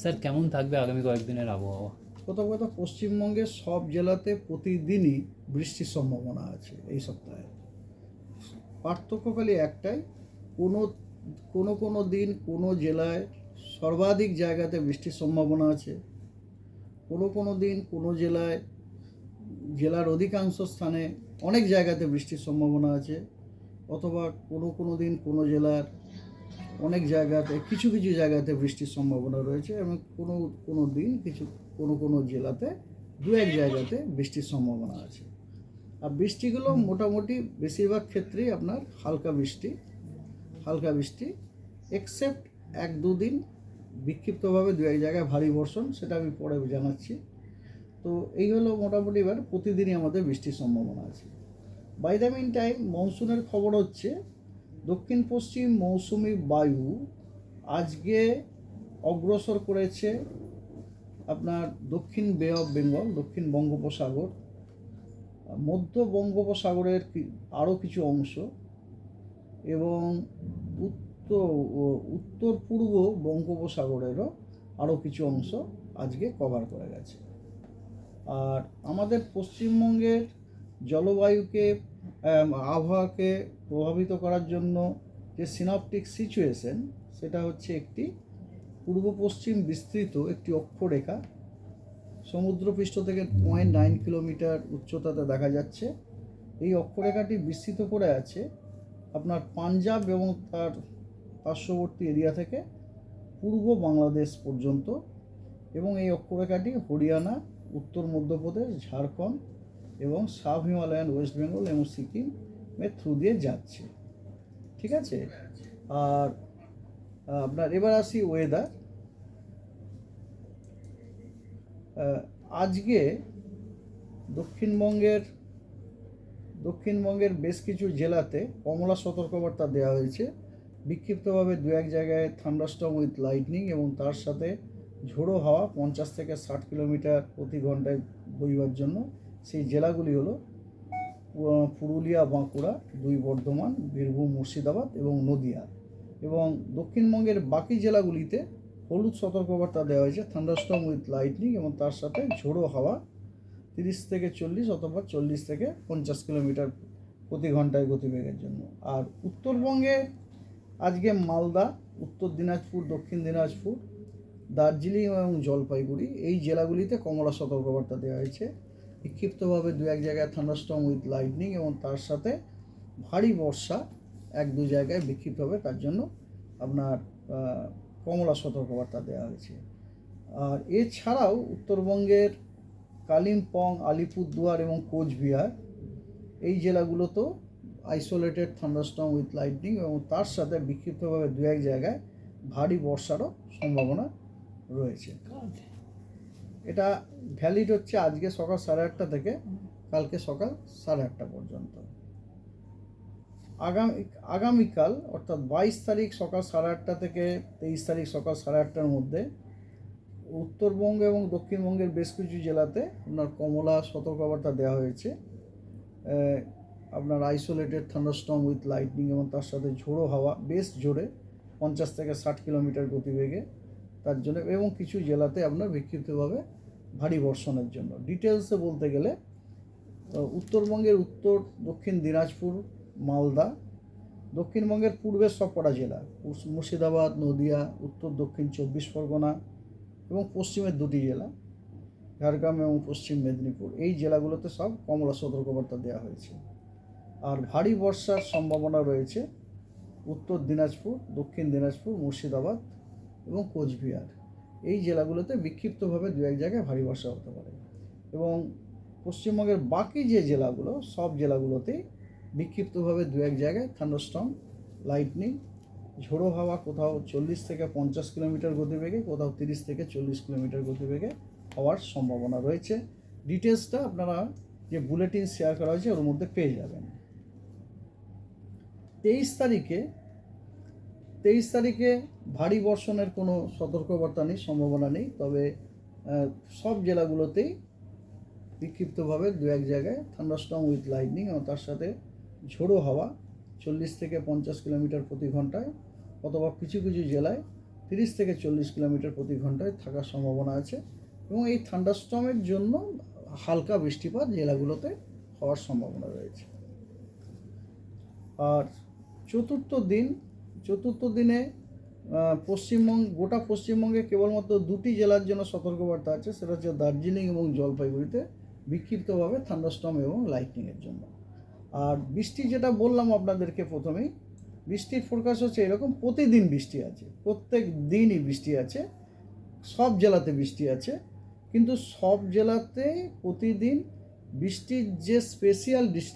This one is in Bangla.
স্যার, কেমন থাকবে আগামী কয়েকদিনের আবহাওয়া? প্রথম কথা, পশ্চিমবঙ্গের সব জেলাতে প্রতিদিনই বৃষ্টির সম্ভাবনা আছে এই সপ্তাহে। পার্থক্য খালি একটাই, কোনো কোনো কোনো দিন কোনো জেলায় সর্বাধিক জায়গাতে বৃষ্টির সম্ভাবনা আছে। কোনো কোনো দিন কোনো জেলায়, জেলার অধিকাংশ স্থানে অনেক জায়গাতে বৃষ্টির সম্ভাবনা আছে, অথবা কোনো কোনো দিন কোনো জেলার অনেক জায়গাতে, কিছু কিছু জায়গাতে বৃষ্টির সম্ভাবনা রয়েছে এবং কোনো কোনো দিন কিছু, কোনো কোনো জেলাতে দু এক জায়গাতে বৃষ্টির সম্ভাবনা আছে। আর বৃষ্টিগুলো মোটামুটি বেশিরভাগ ক্ষেত্রেই আপনার হালকা বৃষ্টি হালকা বৃষ্টি এক্সেপ্ট এক দুদিন বিক্ষিপ্তভাবে দু এক জায়গায় ভারী বর্ষণ, সেটা আমি পরে জানাচ্ছি। তো এই হলো মোটামুটি এবার প্রতিদিনই আমাদের বৃষ্টির সম্ভাবনা আছে। বাই দ্য মিন টাইম মনসুনের খবর হচ্ছে দক্ষিণ পশ্চিম মৌসুমি বায়ু আজকে অগ্রসর করেছে আপনার দক্ষিণ বে অফ বেঙ্গল দক্ষিণ বঙ্গোপসাগর। মধ্য বঙ্গোপসাগরের আরও কিছু অংশ এবং উত্তর উত্তর পূর্ব বঙ্গোপসাগরেরও আরও কিছু অংশ আজকে কভার করে গেছে। আর আমাদের পশ্চিমবঙ্গের জলবায়ুকে আবহাওয়াকে প্রভাবিত করার জন্য যে সিনপটিক সিচুয়েশন সেটা হচ্ছে একটি পূর্ব পশ্চিম বিস্তৃত একটি অক্ষরেখা। সমুদ্রপৃষ্ঠ থেকে পয়েন্ট নাইন কিলোমিটার উচ্চতাতে দেখা যাচ্ছে। এই অক্ষরেখাটি বিস্তৃত করে আছে আপনার পাঞ্জাব এবং তার পার্শ্ববর্তী এরিয়া থেকে পূর্ব বাংলাদেশ পর্যন্ত এবং এই অক্ষরেখাটি হরিয়ানা, উত্তর মধ্যপ্রদেশ, ঝাড়খণ্ড এবং সাব হিমালয়ান, ওয়েস্ট বেঙ্গল এবং সিকিমের থ্রু দিয়ে যাচ্ছে। ঠিক আছে? আর, আপনার এবার আসি ওয়েদার আজকে দক্ষিণবঙ্গের দক্ষিণবঙ্গের বেশ কিছু জেলাতে কমলা সতর্কবার্তা দেওয়া হয়েছে। বিক্ষিপ্তভাবে দু এক জায়গায় থান্ডারস্টম উইথ লাইটনিং এবং তার সাথে ঝোড়ো হাওয়া পঞ্চাশ থেকে ষাট কিলোমিটার প্রতি ঘন্টায় বইবার জন্য সেই জেলাগুলি হলো পুরুলিয়া, বাঁকুড়া, দুই বর্ধমান, বীরভূম, মুর্শিদাবাদ এবং নদিয়া। এবং দক্ষিণবঙ্গের বাকি জেলাগুলিতে হলুদ সতর্কবার্তা দেওয়া হয়েছে থান্ডারস্টম উইথ লাইটনিং এবং তার সাথে ঝোড়ো হাওয়া তিরিশ থেকে চল্লিশ অথবা চল্লিশ থেকে পঞ্চাশ কিলোমিটার প্রতি ঘন্টায় গতিবেগের জন্য। আর উত্তরবঙ্গে আজকে মালদা, উত্তর দিনাজপুর, দক্ষিণ দিনাজপুর, দার্জিলিং এবং জলপাইগুড়ি এই জেলাগুলিতে কমলা সতর্কবার্তা দেওয়া হয়েছে। বিক্ষিপ্তভাবে দু এক জায়গায় থান্ডারস্টর্ম উইথ লাইটনিং এবং তার সাথে ভারী বর্ষা এক দু জায়গায় বিক্ষিপ্তভাবে তার জন্য আপনার কমলা সতর্কবার্তা দেওয়া হয়েছে। আর এছাড়াও উত্তরবঙ্গের কালিম্পং, আলিপুরদুয়ার এবং কোচবিহার, এই জেলাগুলোতেও আইসোলেটেড থান্ডারস্টর্ম উইথ লাইটনিং এবং তার সাথে বিক্ষিপ্তভাবে দু এক জায়গায় ভারী বর্ষারও সম্ভাবনা রয়েছে। এটা ভ্যালিড হচ্ছে আজকে সকাল সাড়ে আটটা থেকে কালকে সকাল সাড়ে আটটা পর্যন্ত। আগামী, আগামীকাল, অর্থাৎ বাইশ তারিখ সকাল সাড়ে আটটা থেকে তেইশ তারিখ সকাল সাড়ে আটটার মধ্যে উত্তরবঙ্গ এবং দক্ষিণবঙ্গের বেশ কিছু জেলাতে আপনার কমলা সতর্কবার্তা দেওয়া হয়েছে। আপনার আইসোলেটেড থান্ডারস্টর্ম উইথ লাইটনিং এবং তার সাথে ঝোড়ো হাওয়া, বেশ জোরে পঞ্চাশ থেকে ষাট কিলোমিটার গতিবেগে তার জন্য এবং কিছু জেলাতে আপনার বিক্ষিপ্তভাবে ভারী বর্ষণের জন্য। ডিটেলসে বলতে গেলে উত্তরবঙ্গের উত্তর, দক্ষিণ দিনাজপুর, মালদা, দক্ষিণবঙ্গের পূর্বের সবকটা জেলা মুর্শিদাবাদ, নদিয়া, উত্তর, দক্ষিণ চব্বিশ পরগনা এবং পশ্চিমের দুটি জেলা, ঝাড়গ্রাম এবং পশ্চিম মেদিনীপুর। এই জেলাগুলোতে সব কমলা সতর্কবার্তা দেওয়া হয়েছে। আর ভারী বর্ষার সম্ভাবনা রয়েছে উত্তর দিনাজপুর, দক্ষিণ দিনাজপুর, মুর্শিদাবাদ এবং কোচবিহার। এই জেলাগুলোতে বিক্ষিপ্তভাবে দু এক জায়গায় ভারী বর্ষা হতে পারে। এবং পশ্চিমবঙ্গের বাকি যে জেলাগুলো, সব জেলাগুলোতেই বিক্ষিপ্তভাবে দু এক জায়গায় থান্ডারস্টর্ম লাইটনিং ঝোড়ো হাওয়া কোথাও চল্লিশ থেকে পঞ্চাশ কিলোমিটার গতিবেগে, কোথাও তিরিশ থেকে চল্লিশ কিলোমিটার গতিবেগে হওয়ার সম্ভাবনা রয়েছে। ডিটেলসটা আপনারা যে বুলেটিন শেয়ার করা হয়েছে, ওর মধ্যে পেয়ে যাবেন। তেইশ তারিখে তেইশ তারিখে ভারী বর্ষণের কোনো সতর্কবার্তা নেই, সম্ভাবনা নেই। তবে সব জেলাগুলোতেই বিক্ষিপ্তভাবে দু এক জায়গায় থান্ডারস্টর্ম উইথ লাইটনিং এবং তার সাথে ঝোড়ো হাওয়া চল্লিশ থেকে পঞ্চাশ কিলোমিটার প্রতি ঘন্টায় অথবা কিছু কিছু জেলায় তিরিশ থেকে চল্লিশ কিলোমিটার প্রতি ঘন্টায় থাকার সম্ভাবনা আছে এবং এই থান্ডারস্টর্মের জন্য হালকা বৃষ্টিপাত জেলাগুলোতে হওয়ার সম্ভাবনা রয়েছে। আর চতুর্থ দিন চতুর্থ দিনে পশ্চিমবঙ্গ, গোটা পশ্চিমবঙ্গে কেবলমাত্র দুটি জেলার জন্য সতর্কবার্তা আছে, সেটা হচ্ছে দার্জিলিং এবং জলপাইগুড়িতে বিক্ষিপ্তভাবে থান্ডারস্টর্ম এবং লাইটনিংয়ের জন্য। আর বৃষ্টি যেটা বললাম আপনাদেরকে প্রথমেই, বৃষ্টির ফোরকাস্ট হচ্ছে এরকম, প্রতিদিন বৃষ্টি আছে, প্রত্যেক দিনই বৃষ্টি আছে, সব জেলাতে বৃষ্টি আছে, কিন্তু সব জেলাতে প্রতিদিন বৃষ্টির যে স্পেশিয়াল ডিস্ট্রি